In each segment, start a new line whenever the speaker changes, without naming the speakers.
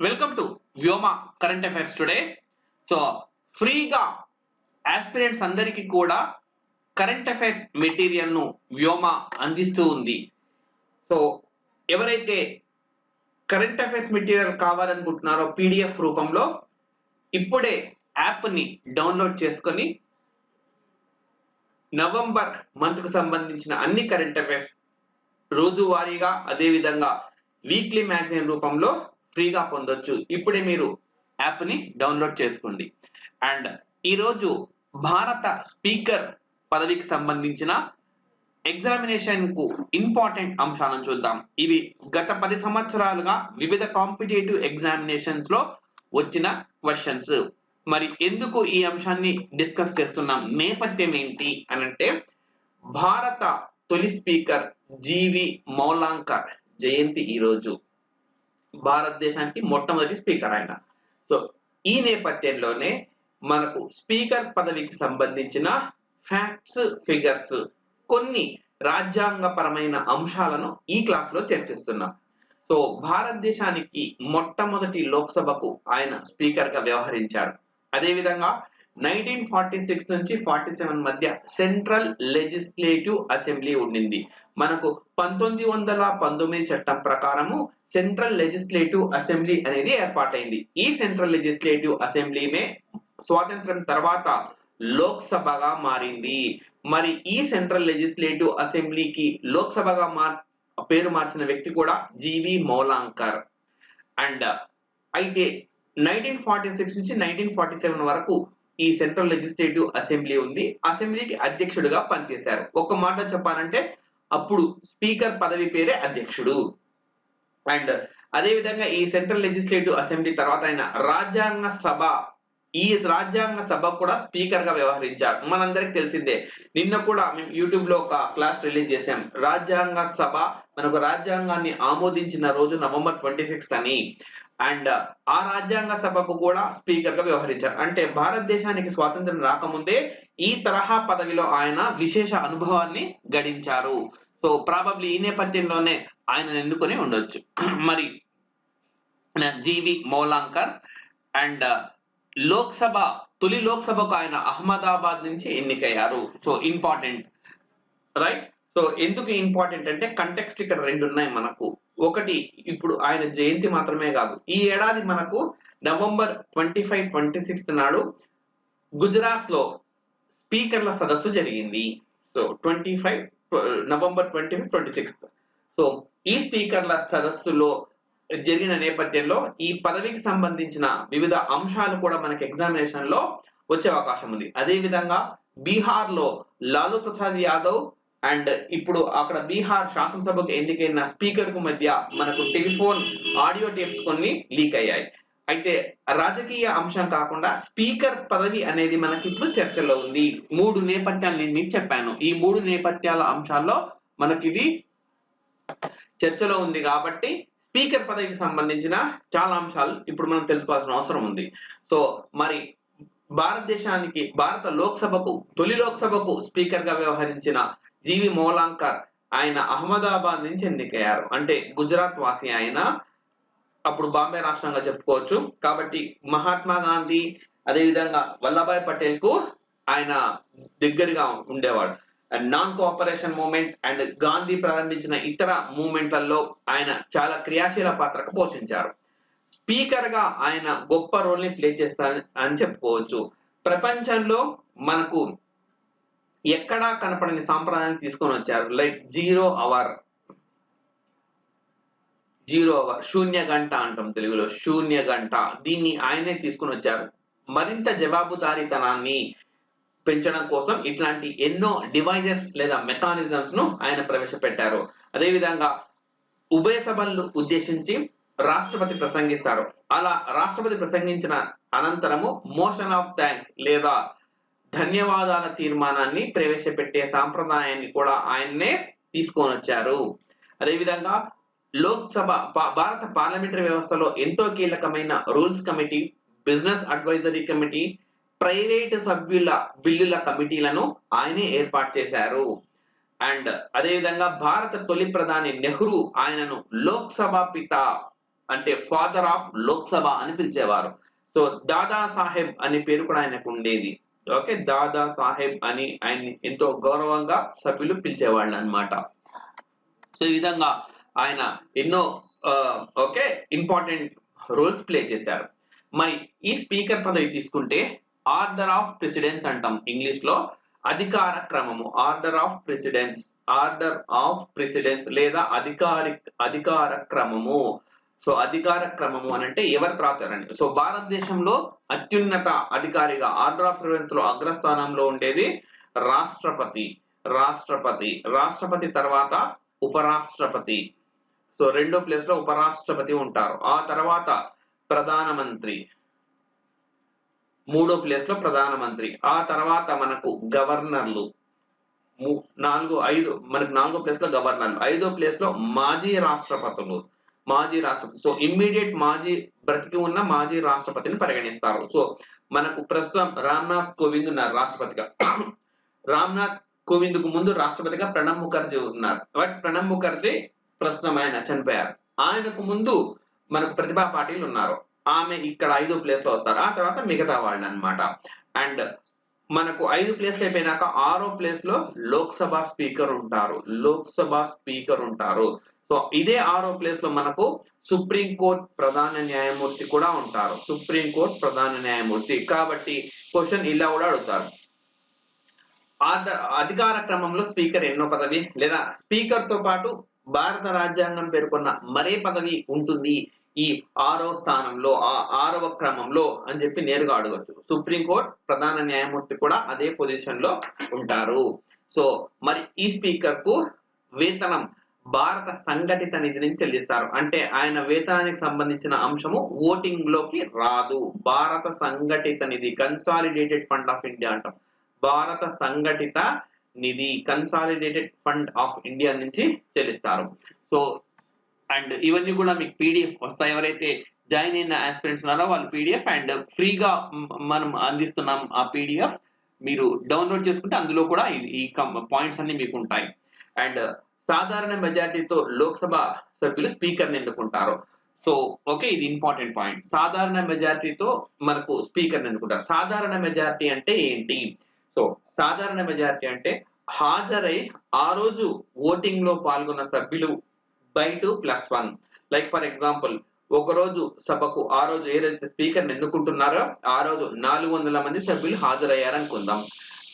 Welcome to Vyoma current affairs today so ఫ్రీగా aspirants అందరికీ కూడా కరెంట్ అఫైర్స్ మెటీరియల్ను వ్యోమ అందిస్తూ ఉంది. సో ఎవరైతే కరెంట్ అఫైర్స్ మెటీరియల్ కావాలనుకుంటున్నారో పీడిఎఫ్ రూపంలో ఇప్పుడే యాప్ని డౌన్లోడ్ చేసుకొని నవంబర్ మంత్కు సంబంధించిన అన్ని కరెంట్ అఫైర్స్ రోజువారీగా అదేవిధంగా వీక్లీ మ్యాగజైన్ రూపంలో ఫ్రీగా పొందొచ్చు. ఇప్పుడే మీరు యాప్ని డౌన్లోడ్ చేసుకోండి. అండ్ ఈరోజు భారత స్పీకర్ పదవికి సంబంధించిన ఎగ్జామినేషన్కు ఇంపార్టెంట్ అంశాలను చూద్దాం. ఇవి గత పది సంవత్సరాలుగా వివిధ కాంపిటేటివ్ ఎగ్జామినేషన్స్లో వచ్చిన క్వశ్చన్స్. మరి ఎందుకు ఈ అంశాన్ని డిస్కస్ చేస్తున్నాం? నేపథ్యం ఏంటి అని అంటే భారత తొలి స్పీకర్ జీవి మౌలాంకర్ జయంతి ఈరోజు. భారతదేశానికి మొట్టమొదటి స్పీకర్ ఆయన. సో ఈ నేపథ్యంలోనే మనకు స్పీకర్ పదవికి సంబంధించిన ఫ్యాక్ట్స్ ఫిగర్స్ కొన్ని రాజ్యాంగపరమైన అంశాలను ఈ క్లాస్లో చర్చిస్తున్నాం. సో భారతదేశానికి మొట్టమొదటి లోక్సభకు ఆయన స్పీకర్గా వ్యవహరించారు. అదేవిధంగా నైన్టీన్ ఫార్టీ సిక్స్ నుంచి ఫార్టీ సెవెన్ మధ్య సెంట్రల్ లెజిస్లేటివ్ అసెంబ్లీ ఉండింది. మనకు పంతొమ్మిది వందల పంతొమ్మిది చట్టం ప్రకారము సెంట్రల్ లెజిస్లేటివ్ అసెంబ్లీ అనేది ఏర్పాటైంది. ఈ సెంట్రల్ లెజిస్లేటివ్ అసెంబ్లీనే స్వాతంత్రం తర్వాత లోక్సభగా మారింది. మరి ఈ సెంట్రల్ లెజిస్లేటివ్ అసెంబ్లీకి లోక్సభగా మార్ పేరు మార్చిన వ్యక్తి కూడా జీవి మౌలాంకర్. అండ్ అయితే నైన్టీన్ ఫార్టీ సిక్స్ నుంచి నైన్టీన్ ఫార్టీ సెవెన్ వరకు ఈ సెంట్రల్ లెజిస్లేటివ్ అసెంబ్లీ ఉంది. అసెంబ్లీకి అధ్యక్షుడిగా పనిచేశారు. ఒక మాట చెప్పాలంటే అప్పుడు స్పీకర్ పదవి పేరే అధ్యక్షుడు. అండ్ అదే విధంగా ఈ సెంట్రల్ లెజిస్లేటివ్ అసెంబ్లీ తర్వాత ఆయన రాజ్యాంగ సభ ఈ రాజ్యాంగ సభ కూడా స్పీకర్గా వ్యవహరించారు. మనందరికి తెలిసిందే నిన్న కూడా మేము యూట్యూబ్లో ఒక క్లాస్ రిలీజ్ చేసాం రాజ్యాంగ సభ మనకు రాజ్యాంగాన్ని ఆమోదించిన రోజు నవంబర్ ట్వంటీ సిక్స్త్ అని. అండ్ ఆ రాజ్యాంగ సభకు కూడా స్పీకర్గా వ్యవహరించారు. అంటే భారతదేశానికి స్వాతంత్రం రాకముందే ఈ తరహా పదవిలో ఆయన విశేష అనుభవాన్ని గడించారు. సో ప్రాబబ్లీ ఈ నేపథ్యంలోనే ఆయన ఎన్నుకొని ఉండొచ్చు. మరి జీవి మౌలాంకర్ అండ్ లోక్సభ తొలి లోక్సభకు ఆయన అహ్మదాబాద్ నుంచి ఎన్నికయ్యారు. సో ఇంపార్టెంట్ రైట్ సో ఎందుకు ఇంపార్టెంట్ అంటే కంటెక్స్ట్ ఇక్కడ రెండు ఉన్నాయి మనకు. ఒకటి ఇప్పుడు ఆయన జయంతి మాత్రమే కాదు. ఈ ఏడాది మనకు November twenty five twenty sixth నాడు గుజరాత్లో స్పీకర్ల సదస్సు జరిగింది. So twenty five November twenty five twenty sixth. So ఈ స్పీకర్ల సదస్సులో జరిగిన నేపథ్యంలో ఈ పదవికి సంబంధించిన వివిధ అంశాలు కూడా మనకి ఎగ్జామినేషన్లో వచ్చే అవకాశం ఉంది. అదే విధంగా బీహార్లో లాలూ ప్రసాద్ యాదవ్ అండ్ ఇప్పుడు అక్కడ బీహార్ శాసనసభకు ఎన్నికైన స్పీకర్కు మధ్య మనకు టెలిఫోన్ ఆడియో టేప్స్ కొన్ని లీక్ అయ్యాయి. అయితే రాజకీయ అంశం కాకుండా స్పీకర్ పదవి అనేది మనకి ఇప్పుడు చర్చలో ఉంది. మూడు నేపథ్యాలు నేను మీకు చెప్పాను. ఈ మూడు నేపథ్యాల అంశాల్లో మనకి ఇది చర్చలో ఉంది కాబట్టి స్పీకర్ పదవికి సంబంధించిన చాలా అంశాలు ఇప్పుడు మనం తెలుసుకోవాల్సిన అవసరం ఉంది. సో మరి భారతదేశానికి భారత లోక్సభకు తొలి లోక్సభకు స్పీకర్గా వ్యవహరించిన జీవి మౌలాంకర్ ఆయన అహ్మదాబాద్ నుంచి ఎన్నికయ్యారు. అంటే గుజరాత్ వాసి ఆయన. అప్పుడు బాంబే రాష్ట్రంగా చెప్పుకోవచ్చు. కాబట్టి మహాత్మా గాంధీ అదేవిధంగా వల్లభాయ్ పటేల్కు ఆయన దగ్గరగా ఉండేవాడు. Non cooperation movement and Gandhi ప్రారంభించిన ఇతర మూమెంట్లలో ఆయన చాలా క్రియాశీల పాత్రకు పోషించారు. స్పీకర్గా ఆయన గొప్ప రోల్ని ప్లే చేస్తారు అని చెప్పుకోవచ్చు. ప్రపంచంలో మనకు ఎక్కడా కనపడని సాంప్రదాయాన్ని తీసుకొని వచ్చారు. Like zero hour. Zero hour. శూన్య గంట అంటాం తెలుగులో. శూన్య గంట. దీన్ని ఆయనే తీసుకొని వచ్చారు. మరింత జవాబుదారీతనాన్ని పెంచడం కోసం ఇట్లాంటి ఎన్నో డివైజెస్ లేదా మెకానిజమ్స్ను ఆయన ప్రవేశపెట్టారు. అదేవిధంగా ఉభయ సభలను ఉద్దేశించి రాష్ట్రపతి ప్రసంగిస్తారు. అలా రాష్ట్రపతి ప్రసంగించిన అనంతరము మోషన్ ఆఫ్ థ్యాంక్స్ లేదా ధన్యవాదాల తీర్మానాన్ని ప్రవేశపెట్టే సాంప్రదాయాన్ని కూడా ఆయన్నే తీసుకొని వచ్చారు. అదేవిధంగా లోక్సభ భారత పార్లమెంటరీ వ్యవస్థలో ఎంతో కీలకమైన rules committee business advisory committee private సభ్యుల బిల్లుల కమిటీలను ఆయనే ఏర్పాటు చేశారు. అండ్ అదేవిధంగా భారత తొలి ప్రధాని నెహ్రూ ఆయనను లోక్సభ పిత అంటే ఫాదర్ ఆఫ్ లోక్సభ అని పిలిచేవారు. సో దాదా సాహెబ్ అనే పేరు కూడా ఆయనకు ఉండేది. ఓకే దాదా సాహెబ్ అని ఆయన్ని ఎంతో గౌరవంగా సభ్యులు పిలిచేవాళ్ళు అన్నమాట సో ఈ విధంగా ఆయన ఎన్నో ఓకే ఇంపార్టెంట్ రోల్స్ ప్లే చేశారు. మరి ఈ స్పీకర్ పదవి తీసుకుంటే ఆర్డర్ ఆఫ్ ప్రెసిడెన్స్ అంటాం ఇంగ్లీష్లో అధికార క్రమము order of precedence order of precedence లేదా అధికారి అధికార క్రమము. సో అధికార క్రమము అని అంటే ఎవరి తర్వాత సో భారతదేశంలో అత్యున్నత అధికారిగా ఆంధ్ర ప్రొవిన్స్లో అగ్రస్థానంలో ఉండేది రాష్ట్రపతి రాష్ట్రపతి రాష్ట్రపతి తర్వాత ఉపరాష్ట్రపతి. సో రెండో ప్లేస్లో ఉపరాష్ట్రపతి ఉంటారు. ఆ తర్వాత ప్రధానమంత్రి. మూడో ప్లేస్లో ప్రధానమంత్రి. ఆ తర్వాత మనకు గవర్నర్లు. ము- నాలుగు ఐదు మనకు నాలుగో ప్లేస్లో గవర్నర్లు. ఐదో ప్లేస్లో మాజీ రాష్ట్రపతులు. మాజీ రాష్ట్రపతి. సో ఇమ్మీడియట్ మాజీ బ్రతికి ఉన్న మాజీ రాష్ట్రపతిని పరిగణిస్తారు. సో మనకు ప్రస్తుతం రామ్నాథ్ కోవింద్ ఉన్నారు రాష్ట్రపతిగా. రామ్నాథ్ కోవింద్కు ముందు రాష్ట్రపతిగా ప్రణబ్ ముఖర్జీ ఉన్నారు. బట్ ప్రణబ్ ముఖర్జీ ప్రస్తుతం ఆయన చనిపోయారు. ఆయనకు ముందు మనకు ప్రతిభా పాటిల్ ఉన్నారు. ఆమె ఇక్కడ ఐదో ప్లేస్లో వస్తారు. ఆ తర్వాత మిగతా వాళ్ళు అన్నమాట అండ్ మనకు ఐదు ప్లేస్ అయిపోయినాక ఆరో ప్లేస్లో లోక్సభ స్పీకర్ ఉంటారు. లోక్సభ స్పీకర్ ఉంటారు. సో ఇదే ఆరో ప్లేస్లో మనకు సుప్రీం కోర్ట్ ప్రధాన న్యాయమూర్తి కూడా ఉంటారు. సుప్రీం కోర్టు ప్రధాన న్యాయమూర్తి. కాబట్టి క్వశ్చన్ ఇలా కూడా అడుగుతారు. అధికార క్రమంలో స్పీకర్ ఎన్నో పదవి లేదా స్పీకర్తో పాటు భారత రాజ్యాంగం పేర్కొన్న మరే పదవి ఉంటుంది ఈ ఆరో స్థానంలో ఆ ఆరవ క్రమంలో అని చెప్పి నేరుగా అడగచ్చు. సుప్రీంకోర్టు ప్రధాన న్యాయమూర్తి కూడా అదే పొజిషన్లో ఉంటారు. సో మరి ఈ స్పీకర్కు వేతనం భారత సంఘటిత నిధి నుంచి చెల్లిస్తారు. అంటే ఆయన వేతనానికి సంబంధించిన అంశము ఓటింగ్లోకి రాదు. భారత సంఘటిత నిధి కన్సాలిడేటెడ్ ఫండ్ ఆఫ్ ఇండియా అంటాం. భారత సంఘటిత నిధి కన్సాలిడేటెడ్ ఫండ్ ఆఫ్ ఇండియా నుంచి చెల్లిస్తారు. సో అండ్ ఇవన్నీ కూడా మీకు పీడిఎఫ్ వస్తాయి. ఎవరైతే జాయిన్ అయిన ఆస్పిరెంట్స్ ఉన్నారో వాళ్ళు పీడిఎఫ్ అండ్ ఫ్రీగా మనం అందిస్తున్నాం ఆ పీడిఎఫ్ మీరు డౌన్లోడ్ చేసుకుంటే అందులో కూడా ఈ- పాయింట్స్ అన్ని మీకు ఉంటాయి. అండ్ సాధారణ మెజారిటీతో లోక్సభ సభ్యులు స్పీకర్ని ఎన్నుకుంటారు సో ఓకే ఇది ఇంపార్టెంట్ పాయింట్. సాధారణ మెజారిటీతో మనకు స్పీకర్ని ఎన్నుకుంటారు సాధారణ మెజారిటీ అంటే ఏంటి? సో సాధారణ మెజారిటీ అంటే హాజరై ఆ రోజు ఓటింగ్లో పాల్గొన్న సభ్యులు by two plus one. Like for example ఒక రోజు సభకు ఆ రోజు ఏదైతే స్పీకర్ ఎన్నుకుంటున్నారో ఆ రోజు నాలుగు వందల మంది సభ్యులు హాజరయ్యారనుకుందాం.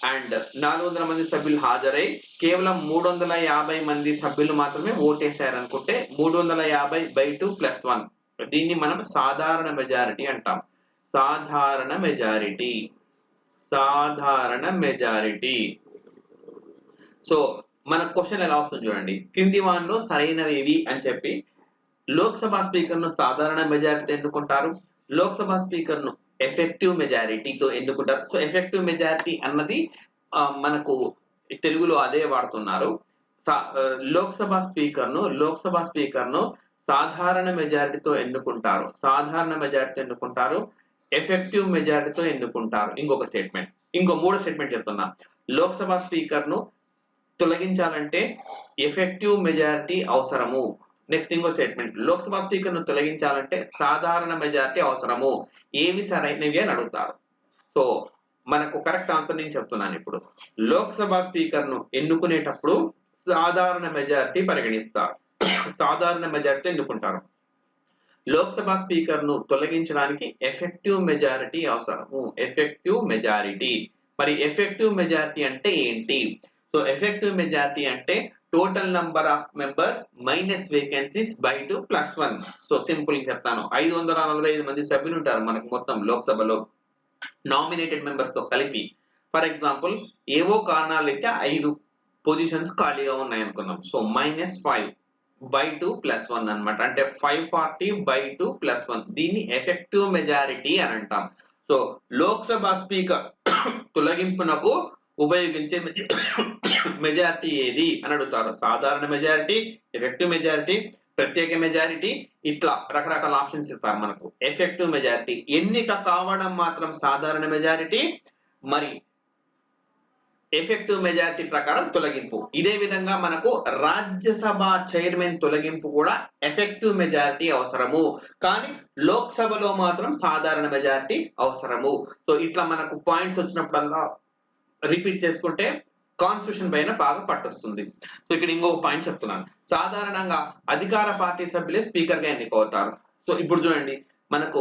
అండ్ నాలుగు వందల మంది సభ్యులు హాజరై కేవలం మూడు వందల యాభై మంది సభ్యులు మాత్రమే ఓటేశారనుకుంటే మూడు వందల యాభై బై టూ ప్లస్ వన్. దీన్ని మనం సాధారణ మెజారిటీ అంటాం. సాధారణ మెజారిటీ. సాధారణ మెజారిటీ. సో మన క్వశ్చన్ ఎలా వస్తుంది చూడండి. కింది వాన్లో సరైనవి అని చెప్పి లోక్సభ స్పీకర్ను సాధారణ మెజారిటీ ఎందుకుంటారు? లోక్సభ స్పీకర్ను ఎఫెక్టివ్ మెజారిటీతో ఎన్నుకుంటారు. సో ఎఫెక్టివ్ మెజారిటీ అన్నది మనకు తెలుగులో అదే వాడుతున్నారు. సా- లోక్సభ స్పీకర్ను లోక్సభ స్పీకర్ను సాధారణ మెజారిటీతో ఎన్నుకుంటారు. సాధారణ మెజారిటీ ఎన్నుకుంటారు ఎఫెక్టివ్ మెజారిటీతో ఎన్నుకుంటారు. ఇంకొక స్టేట్మెంట్ ఇంకో మూడో స్టేట్మెంట్ చెప్తున్నా. లోక్సభ స్పీకర్ను తొలగించాలంటే ఎఫెక్టివ్ మెజారిటీ అవసరము. నెక్స్ట్ ఇంకో స్టేట్మెంట్ లోక్సభ స్పీకర్ను తొలగించాలంటే సాధారణ మెజారిటీ అవసరము. ఏవి సరైనవి అని అడుగుతారు. సో మనకు కరెక్ట్ ఆన్సర్ నేను చెప్తున్నాను ఇప్పుడు. లోక్సభ స్పీకర్ను ఎన్నుకునేటప్పుడు సాధారణ మెజారిటీ పరిగణిస్తారు. సాధారణ మెజారిటీ ఎన్నుకుంటారు. లోక్సభ స్పీకర్ను తొలగించడానికి ఎఫెక్టివ్ మెజారిటీ అవసరము. ఎఫెక్టివ్ మెజారిటీ మరి ఎఫెక్టివ్ మెజారిటీ అంటే ఏంటి? సో ఎఫెక్టివ్ మెజారిటీ అంటే total number of members minus vacancies by two plus one so simple చెప్తాను. ఐదు వందల నలభై ఐదు మంది సభ్యులు ఉంటారు మనకు మొత్తం లోక్సభలో. నామినేటెడ్ మెంబర్స్తో కలిపి. ఫర్ ఎగ్జాంపుల్ ఏవో కారణాలు అయితే ఐదు పొజిషన్స్ ఖాళీగా ఉన్నాయి అనుకున్నాం. So minus five by two plus one అనమాట అంటే five forty by two plus one దీన్ని ఎఫెక్టివ్ మెజారిటీ అని అంటాం. సో లోక్సభ స్పీకర్ తొలగింపునకు ఉపయోగించే మెజారిటీ ఏది అని అడుగుతారు. సాధారణ మెజారిటీ ఎఫెక్టివ్ మెజారిటీ ప్రత్యేక మెజారిటీ ఇట్లా రకరకాల ఆప్షన్స్ ఇస్తారు మనకు. ఎఫెక్టివ్ మెజారిటీ ఎన్నిక కావడం మాత్రం సాధారణ మెజారిటీ మరి ఎఫెక్టివ్ మెజారిటీ ప్రకారం తొలగింపు. ఇదే విధంగా మనకు రాజ్యసభ చైర్మన్ తొలగింపు కూడా ఎఫెక్టివ్ మెజారిటీ అవసరము. కానీ లోక్సభలో మాత్రం సాధారణ మెజారిటీ అవసరము. సో ఇట్లా మనకు పాయింట్స్ వచ్చినప్పుడల్లా రిపీట్ చేసుకుంటే కాన్స్టిట్యూషన్ పైన బాగా పట్టొస్తుంది. సో ఇక్కడ ఇంకొక పాయింట్ చెప్తున్నాను. సాధారణంగా అధికార పార్టీ సభ్యులే స్పీకర్గా ఎన్నికవుతారు. సో ఇప్పుడు చూడండి మనకు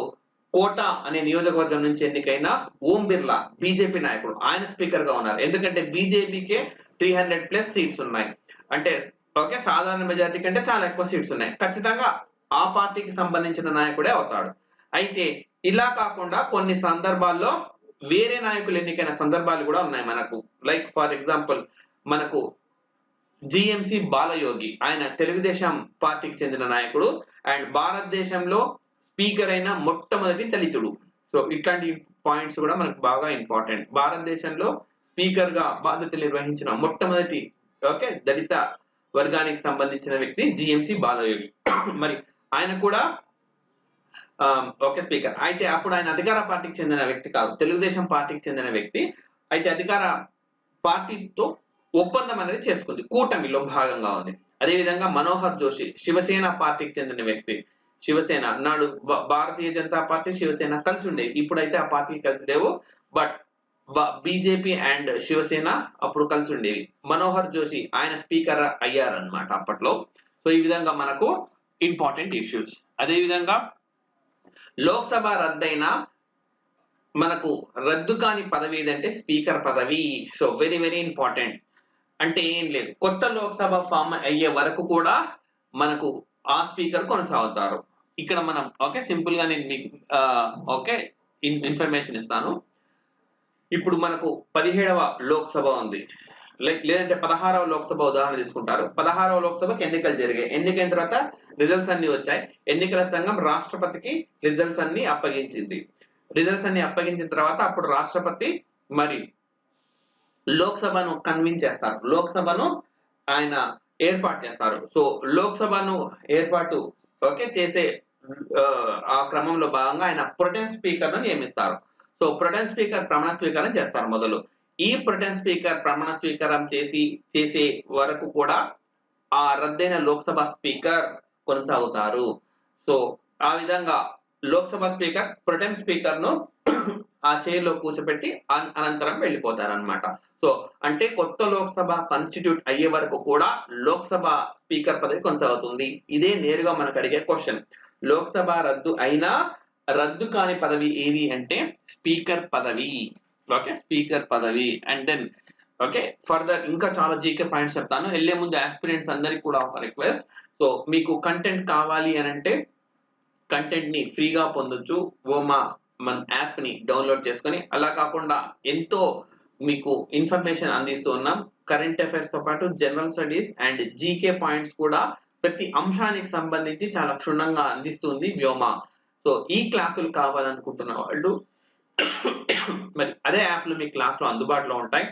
కోట అనే నియోజకవర్గం నుంచి ఎన్నికైన ఓం బిర్లా బీజేపీ నాయకుడు. ఆయన స్పీకర్గా ఉన్నారు. ఎందుకంటే బీజేపీకే త్రీ హండ్రెడ్ ప్లస్ సీట్స్ ఉన్నాయి. అంటే ఓకే సాధారణ మెజారిటీ కంటే చాలా ఎక్కువ సీట్స్ ఉన్నాయి. ఖచ్చితంగా ఆ పార్టీకి సంబంధించిన నాయకుడే అవుతాడు. అయితే ఇలా కాకుండా కొన్ని సందర్భాల్లో వేరే నాయకులు ఎన్నికైన సందర్భాలు కూడా ఉన్నాయి మనకు. లైక్ ఫర్ ఎగ్జాంపుల్ మనకు జిఎంసి బాలయోగి ఆయన తెలుగుదేశం పార్టీకి చెందిన నాయకుడు అండ్ భారతదేశంలో స్పీకర్ అయిన మొట్టమొదటి దళితుడు. సో ఇట్లాంటి పాయింట్స్ కూడా మనకు బాగా ఇంపార్టెంట్ భారతదేశంలో స్పీకర్గా బాధ్యతలు నిర్వహించిన మొట్టమొదటి ఓకే దళిత వర్గానికి సంబంధించిన వ్యక్తి జిఎంసి బాలయోగి. మరి ఆయన కూడా Um, ఓకే స్పీకర్ అయితే అప్పుడు ఆయన అధికార పార్టీకి చెందిన వ్యక్తి కాదు. తెలుగుదేశం పార్టీకి చెందిన వ్యక్తి. అయితే అధికార పార్టీతో ఒప్పందం అనేది చేసుకుంది. కూటమిలో భాగంగా ఉంది. అదేవిధంగా మనోహర్ జోషి శివసేన పార్టీకి చెందిన వ్యక్తి. శివసేన నాడు భా- భారతీయ జనతా పార్టీ శివసేన కలిసి ఉండేవి ఇప్పుడైతే ఆ పార్టీలు కలిసి లేవు. బట్ బీజేపీ అండ్ శివసేన అప్పుడు కలిసి ఉండేవి మనోహర్ జోషి ఆయన స్పీకర్ అయ్యారన్నమాట అప్పట్లో. సో ఈ విధంగా మనకు ఇంపార్టెంట్ ఇష్యూస్ అదే విధంగా లోక్సభ రద్దయిన మనకు రద్దు కాని పదవి ఏదంటే స్పీకర్ పదవి. సో వెరీ వెరీ ఇంపార్టెంట్ అంటే ఏం లేదు. కొత్త లోక్సభ ఫామ్ అయ్యే వరకు కూడా మనకు ఆ స్పీకర్ కొనసాగుతారు. ఇక్కడ మనం ఓకే సింపుల్గా నేను మీకు ఓకే ఇన్ఫర్మేషన్ ఇస్తాను. ఇప్పుడు మనకు పదిహేడవ లోక్సభ ఉంది. లేదంటే పదహారవ లోక్సభ ఉదాహరణ తీసుకుంటారు. పదహారవ లోక్సభకి ఎన్నికలు జరిగాయి. ఎన్నికైన తర్వాత రిజల్ట్స్ అన్ని వచ్చాయి. ఎన్నికల సంఘం రాష్ట్రపతికి రిజల్ట్స్ అన్ని అప్పగించింది. రిజల్ట్స్ అన్ని అప్పగించిన తర్వాత అప్పుడు రాష్ట్రపతి మరి లోక్సభను కన్విన్స్ చేస్తారు. లోక్సభను ఆయన ఏర్పాటు చేస్తారు. సో లోక్సభను ఏర్పాటు ఓకే చేసే ఆ, క్రమంలో భాగంగా ఆయన ప్రొటెన్ స్పీకర్ను నియమిస్తారు. సో ప్రొటెన్ స్పీకర్ ప్రమాణ స్వీకారం చేస్తారు మొదలు. ఈ ప్రొటెన్ స్పీకర్ ప్రమాణ స్వీకారం చేసి చేసే వరకు కూడా ఆ రద్దైన లోక్సభ స్పీకర్ కొనసాగుతారు. సో ఆ విధంగా లోక్సభ స్పీకర్ ప్రొటెన్ స్పీకర్ను ఆ చైర్లో కూర్చోబెట్టి అన్- అనంతరం వెళ్ళిపోతారు అనమాట సో అంటే కొత్త లోక్సభ కాన్స్టిట్యూట్ అయ్యే వరకు కూడా లోక్సభ స్పీకర్ పదవి కొనసాగుతుంది. ఇదే నేరుగా మనకు అడిగే క్వశ్చన్ లోక్సభ రద్దు అయినా రద్దు కాని పదవి ఏది అంటే స్పీకర్ పదవి. ఓకే స్పీకర్ పదవి. అండ్ దెన్ ఓకే ఫర్దర్ ఇంకా చాలా జీకే పాయింట్స్ చెప్తాను. వెళ్ళే ముందు ఆస్పిరెంట్స్ అందరికి కూడా ఒక రిక్వెస్ట్ సో మీకు కంటెంట్ కావాలి అని అంటే కంటెంట్ని ఫ్రీగా పొందొచ్చు. ఓమా మన యాప్ని డౌన్లోడ్ చేసుకొని అలా కాకుండా ఎంతో మీకు ఇన్ఫర్మేషన్ అందిస్తూ ఉన్నాం. కరెంట్ అఫైర్స్తో పాటు general studies and G K points కూడా ప్రతి అంశానికి సంబంధించి చాలా క్షుణ్ణంగా అందిస్తుంది వ్యోమా సో ఈ క్లాసులు కావాలనుకుంటున్న వాళ్ళు మరి అదే యాప్లు మీ క్లాస్లో అందుబాటులో ఉంటాయి.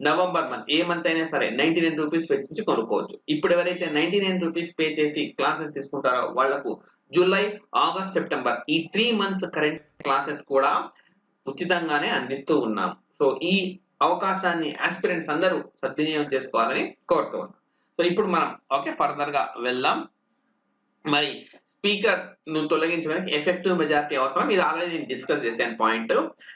నవంబర్ మంత్ ఏ మంత్ అయినా సరే నైన్టీ నైన్ రూపీస్ వెచ్చించి కొనుక్కోవచ్చు. ఇప్పుడు ఎవరైతే నైన్టీ నైన్ రూపీస్ పే చేసి క్లాసెస్ తీసుకుంటారో వాళ్ళకు జూలై ఆగస్ట్ సెప్టెంబర్ ఈ త్రీ మంత్స్ కరెంట్ క్లాసెస్ కూడా ఉచితంగానే అందిస్తూ ఉన్నాం. సో ఈ అవకాశాన్ని ఆస్పిరెంట్స్ అందరూ సద్వినియోగం చేసుకోవాలని కోరుతూ ఉన్నాం. సో ఇప్పుడు మనం ఓకే ఫర్దర్గా వెళ్దాం. మరి స్పీకర్ను తొలగించడానికి ఎఫెక్టివ్ మెజారిటీ అవసరం. ఇది ఆల్రెడీ నేను డిస్కస్ చేశాను పాయింట్.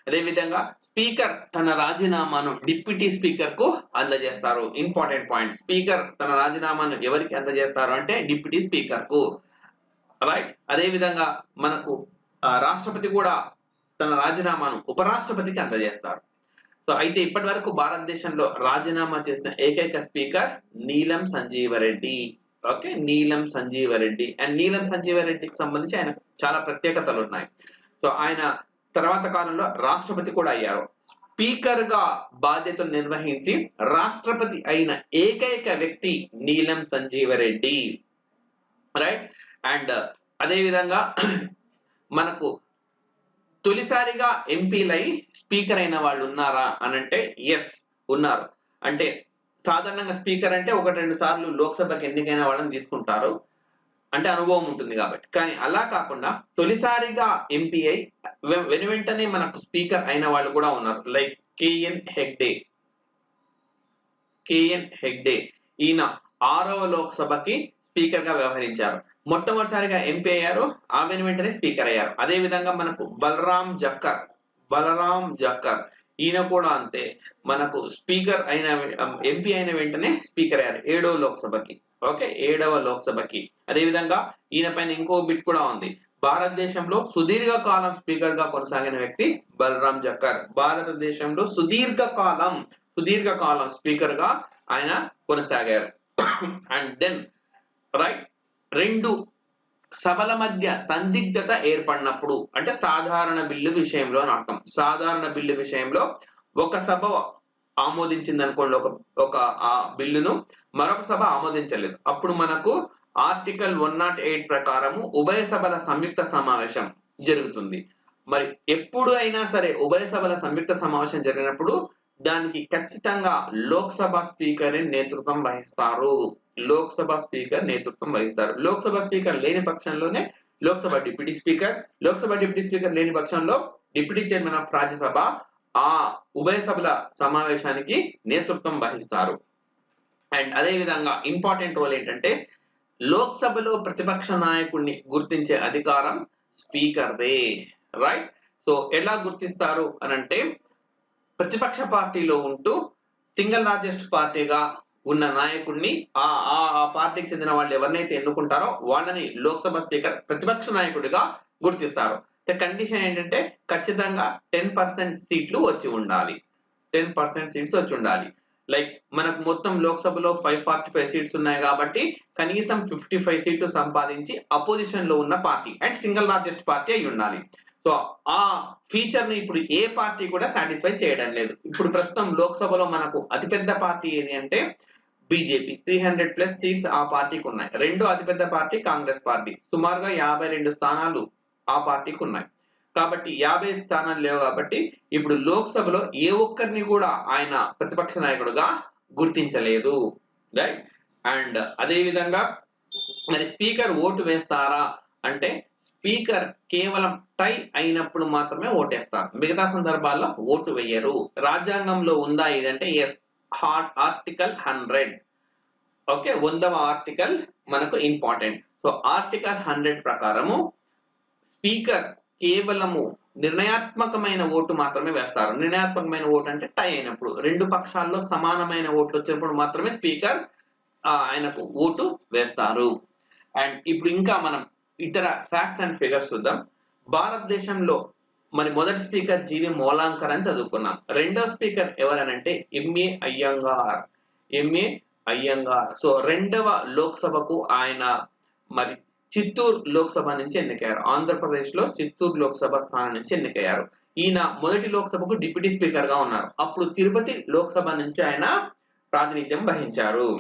అదేవిధంగా స్పీకర్ తన రాజీనామాను డిప్యూటీ స్పీకర్కు అందజేస్తారు. Important point. స్పీకర్ తన రాజీనామాను ఎవరికి అందజేస్తారు అంటే డిప్యూటీ స్పీకర్కు రైట్? అదేవిధంగా మనకు రాష్ట్రపతి కూడా తన రాజీనామాను ఉపరాష్ట్రపతికి అందజేస్తారు. సో అయితే ఇప్పటి వరకు భారతదేశంలో రాజీనామా చేసిన ఏకైక స్పీకర్ నీలం సంజీవరెడ్డి. ఓకే నీలం సంజీవరెడ్డి. అండ్ నీలం సంజీవరెడ్డికి సంబంధించి ఆయన చాలా ప్రత్యేకతలు ఉన్నాయి. సో ఆయన తర్వాత కాలంలో రాష్ట్రపతి కూడా అయ్యారు. స్పీకర్గా బాధ్యతలు నిర్వహించి రాష్ట్రపతి అయిన ఏకైక వ్యక్తి నీలం సంజీవరెడ్డి. రైట్? అండ్ అదేవిధంగా మనకు తొలిసారిగా ఎంపీలై స్పీకర్ అయిన వాళ్ళు ఉన్నారా అని అంటే ఎస్ ఉన్నారు. అంటే సాధారణంగా స్పీకర్ అంటే ఒకటి రెండు సార్లు లోక్సభకి ఎన్నికైన వాళ్ళని తీసుకుంటారు. అంటే అనుభవం ఉంటుంది కాబట్టి. కానీ అలా కాకుండా తొలిసారిగా ఎంపీ అయి వెను వెంటనే మనకు స్పీకర్ అయిన వాళ్ళు కూడా ఉన్నారు. Like K N Hegde. K N Hegde. ఈయన ఆరవ లోక్సభకి స్పీకర్గా వ్యవహరించారు. మొట్టమొదటిసారిగా ఎంపీ అయ్యారు. ఆ వెను వెంటనే స్పీకర్ అయ్యారు. అదే విధంగా మనకు బలరాం జక్కర్. బలరాం జక్కర్. ఈయన కూడా అంతే. మనకు స్పీకర్ అయిన ఎంపీ అయిన వెంటనే స్పీకర్ అయ్యారు ఏడవ లోక్సభకి. ఓకే? ఏడవ లోక్సభకి. అదే విధంగా ఈయన పైన ఇంకో బిట్ కూడా ఉంది. భారతదేశంలో సుదీర్ఘ కాలం స్పీకర్గా కొనసాగిన వ్యక్తి బలరాం జక్కర్. భారతదేశంలో సుదీర్ఘ కాలం సుదీర్ఘ కాలం స్పీకర్గా ఆయన కొనసాగారు. అండ్ దెన్ రైట్ రెండు సభల మధ్య సందిగ్ధత ఏర్పడినప్పుడు అంటే సాధారణ బిల్లు విషయంలో అని అర్థం. సాధారణ బిల్లు విషయంలో ఒక సభ ఆమోదించింది అనుకోండి ఒక ఒక ఆ బిల్లును మరొక సభ ఆమోదించలేదు. అప్పుడు మనకు ఆర్టికల్ వన్ నాట్ ఎయిట్ ప్రకారము ఉభయ సభల సంయుక్త సమావేశం జరుగుతుంది. మరి ఎప్పుడు అయినా సరే ఉభయ సభల సంయుక్త సమావేశం జరిగినప్పుడు దానికి ఖచ్చితంగా లోక్సభ స్పీకర్ నేతృత్వం వహిస్తారు. లోక్సభ స్పీకర్ నేతృత్వం వహిస్తారు. లోక్సభ స్పీకర్ లేని పక్షంలోనే Lok Sabha deputy speaker Lok Sabha deputy speaker లేని పక్షంలో డిప్యూటీ చైర్మన్ ఆఫ్ రాజ్యసభ ఆ ఉభయ సభల సమావేశానికి నేతృత్వం వహిస్తారు. అండ్ అదే విధంగా ఇంపార్టెంట్ రోల్ ఏంటంటే లోక్సభలో ప్రతిపక్ష నాయకుడిని గుర్తించే అధికారం స్పీకర్దే. రైట్? సో ఎలా గుర్తిస్తారు అని అంటే ప్రతిపక్ష పార్టీలో ఉంటూ సింగిల్ లార్జెస్ట్ పార్టీగా ఉన్న నాయకుడిని ఆ ఆ ఆ పార్టీకి చెందిన వాళ్ళు ఎవరినైతే ఎన్నుకుంటారో వాళ్ళని లోక్సభ స్పీకర్ ప్రతిపక్ష నాయకుడిగా గుర్తిస్తారు. కండిషన్ ఏంటంటే ఖచ్చితంగా టెన్ పర్సెంట్ సీట్లు వచ్చి ఉండాలి. టెన్ పర్సెంట్ సీట్స్ వచ్చి ఉండాలి. లైక్ మనకు మొత్తం లోక్సభలో ఫైవ్ ఫార్టీ ఫైవ్ సీట్స్ ఉన్నాయి కాబట్టి కనీసం ఫిఫ్టీ ఫైవ్ సీట్లు సంపాదించి అపోజిషన్లో ఉన్న party and single largest party అయి ఉండాలి. సో ఆ ఫీచర్ని ఇప్పుడు ఏ పార్టీ కూడా సాటిస్ఫై చేయడం లేదు. ఇప్పుడు ప్రస్తుతం లోక్సభలో మనకు అతిపెద్ద పార్టీ ఏది అంటే BJP three hundred plus seats ఆ పార్టీకి ఉన్నాయి. రెండో అతిపెద్ద పార్టీ కాంగ్రెస్ పార్టీ. సుమారుగా యాభై రెండు స్థానాలు ఆ పార్టీకి ఉన్నాయి. కాబట్టి యాభై స్థానాలు లేవు కాబట్టి ఇప్పుడు లోక్సభలో ఏ ఒక్కరిని కూడా ఆయన ప్రతిపక్ష నాయకుడుగా గుర్తించలేదు. రైట్ అండ్ అదే విధంగా మరి స్పీకర్ ఓటు వేస్తారా అంటే స్పీకర్ కేవలం టై అయినప్పుడు మాత్రమే ఓటేస్తారు. మిగతా సందర్భాల్లో ఓటు వేయరు. రాజ్యాంగంలో ఉందా ఇదంటే yes heart article hundred. Okay వందవ ఆర్టికల్ మనకు ఇంపార్టెంట్. సో ఆర్టికల్ హండ్రెడ్ ప్రకారము స్పీకర్ కేవలము నిర్ణయాత్మకమైన ఓటు మాత్రమే వేస్తారు. నిర్ణయాత్మకమైన ఓటు అంటే టై అయినప్పుడు. రెండు పక్షాల్లో సమానమైన ఓట్లు వచ్చినప్పుడు మాత్రమే స్పీకర్ ఆయనకు ఓటు వేస్తారు. అండ్ ఇప్పుడు ఇంకా మనం ఇతర ఫ్యాక్ట్స్ అండ్ ఫిగర్స్ చూద్దాం. భారతదేశంలో మరి మొదటి స్పీకర్ జీవి మోలాంకర్ అని చదువుకున్నాం. రెండో speaker ఎవరనంటే M A Ayyangar M A Ayyangar so రెండవ లోక్సభకు ఆయన మరి చిత్తూరు లోక్సభ నుంచి ఎన్నికయ్యారు. ఆంధ్రప్రదేశ్లో చిత్తూరు లోక్సభ స్థానం నుంచి ఎన్నికయ్యారు. ఈయన మొదటి లోక్సభకు డిప్యూటీ స్పీకర్గా ఉన్నారు. అప్పుడు తిరుపతి లోక్సభ నుంచి ఆయన ప్రాతినిధ్యం వహించారు.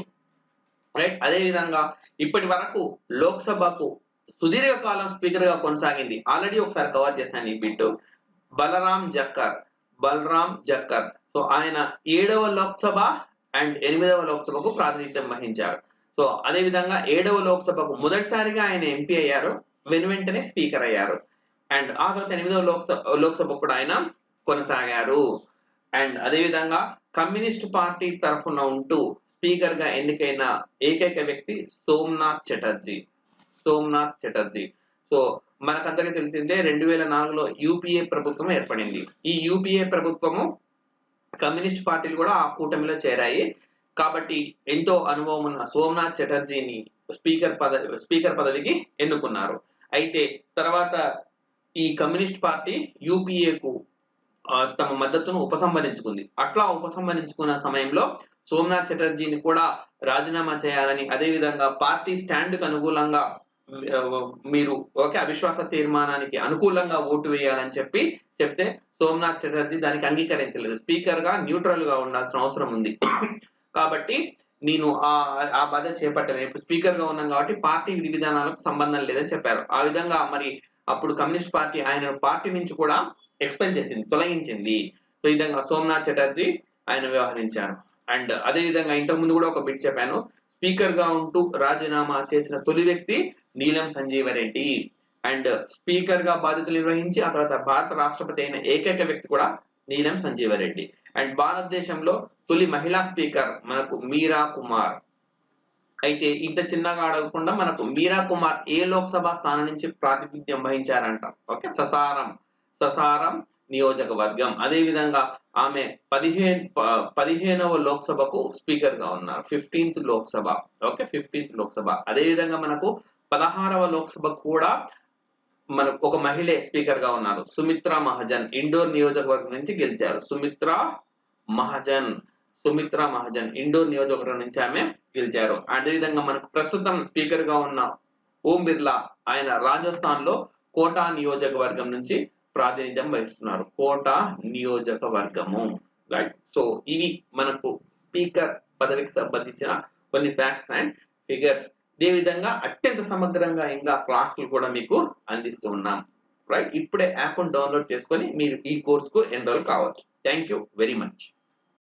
రైట్? అదే విధంగా ఇప్పటి వరకు లోక్సభకు సుదీర్ఘ కాలం స్పీకర్గా కొనసాగింది. ఆల్రెడీ ఒకసారి కవర్ చేశాను ఈ బిట్ బలరాం జక్కర్. బలరాం జక్కర్. సో ఆయన ఏడవ లోక్సభ అండ్ ఎనిమిదవ లోక్సభకు ప్రాతినిధ్యం వహించారు. సో అదే విధంగా ఏడవ లోక్సభకు మొదటిసారిగా ఆయన ఎంపీ అయ్యారు. వెను వెంటనే స్పీకర్ అయ్యారు. అండ్ ఆ తర్వాత ఎనిమిదవ లోక్సభ లోక్సభ కూడా ఆయన కొనసాగారు. అండ్ అదే విధంగా కమ్యూనిస్ట్ పార్టీ తరఫున ఉంటూ స్పీకర్గా ఎన్నికైన ఏకైక వ్యక్తి సోమ్నాథ్ చటర్జీ. సోమనాథ్ చటర్జీ. సో మనకందరికీ తెలిసిందే రెండు వేల నాలుగులో యూపీఏ ప్రభుత్వం ఏర్పడింది. ఈ యూపీఏ ప్రభుత్వము కమ్యూనిస్ట్ పార్టీలు కూడా ఆ కూటమిలో చేరాయి. కాబట్టి ఎంతో అనుభవం ఉన్న సోమనాథ్ చటర్జీని స్పీకర్ పదవి స్పీకర్ పదవికి ఎన్నుకున్నారు. అయితే తర్వాత ఈ కమ్యూనిస్ట్ పార్టీ యూపీఏకు తమ మద్దతును ఉపసంహరించుకుంది. అట్లా ఉపసంహరించుకున్న సమయంలో సోమనాథ్ చటర్జీని కూడా రాజీనామా చేయాలని అదేవిధంగా పార్టీ స్టాండ్కు అనుకూలంగా మీరు ఓకే అవిశ్వాస తీర్మానానికి అనుకూలంగా ఓటు వేయాలని చెప్పి చెప్తే సోమనాథ్ చటర్జీ దానికి అంగీకరించలేదు. స్పీకర్గా న్యూట్రల్గా ఉండాల్సిన అవసరం ఉంది. కాబట్టి నేను ఆ ఆ బాధ్యత చేపట్టాను. ఇప్పుడు స్పీకర్గా ఉన్నాను కాబట్టి పార్టీ విధి విధానాలకు సంబంధం లేదని చెప్పారు. ఆ విధంగా మరి అప్పుడు కమ్యూనిస్ట్ పార్టీ ఆయన పార్టీ నుంచి కూడా ఎక్స్పెల్ చేసింది తొలగించింది. సో ఈ విధంగా సోమనాథ్ చటర్జీ ఆయన వ్యవహరించారు. అండ్ అదే విధంగా ఇంతకు ముందు కూడా ఒక బిట్ చెప్పాను. స్పీకర్గా ఉంటూ రాజీనామా చేసిన తొలి వ్యక్తి నీలం సంజీవరెడ్డి. అండ్ స్పీకర్గా బాధ్యతలు నిర్వహించి ఆ తర్వాత భారత రాష్ట్రపతి అయిన ఏకైక వ్యక్తి కూడా నీలం సంజీవరెడ్డి. అండ్ భారతదేశంలో తొలి మహిళా స్పీకర్ మనకు మీరా కుమార్. అయితే ఇంత చిన్నగా అడగకుండా మనకు మీరా కుమార్ ఏ లోక్సభ స్థానం నుంచి ప్రాతినిధ్యం వహించారంట. ఓకే ససారం. ససారం నియోజకవర్గం. అదే విధంగా ఆమె పదిహేను పదిహేనవ లోక్సభకు స్పీకర్గా ఉన్నారు. Fifteenth Lok Sabha. Okay fifteenth Lok Sabha. అదే విధంగా మనకు పదహారవ లోక్సభ కూడా మనకు ఒక మహిళ స్పీకర్గా ఉన్నారు. సుమిత్రా మహాజన్ ఇండోర్ నియోజకవర్గం నుంచి గెలిచారు. సుమిత్రా మహాజన్ సుమిత్రా మహాజన్ ఇండోర్ నియోజకవర్గం నుంచి ఆమె గెలిచారు. అదేవిధంగా మనకు ప్రస్తుతం స్పీకర్గా ఉన్న ఓం బిర్లా ఆయన రాజస్థాన్లో కోటా నియోజకవర్గం నుంచి ప్రాతినిధ్యం వహిస్తున్నారు. కోటా నియోజకవర్గము. రైట్ సో ఇవి మనకు స్పీకర్ పదవికి సంబంధించిన కొన్ని ఫ్యాక్ట్స్ అండ్ ఫిగర్స్ అదేవిధంగా అత్యంత సమగ్రంగా ఇంకా క్లాసులు కూడా మీకు అందిస్తూ ఉన్నాం. రైట్? ఇప్పుడే యాప్ డౌన్లోడ్ చేసుకొని మీరు ఈ కోర్సుకు ఎన్రోల్ కావచ్చు. Thank you very much.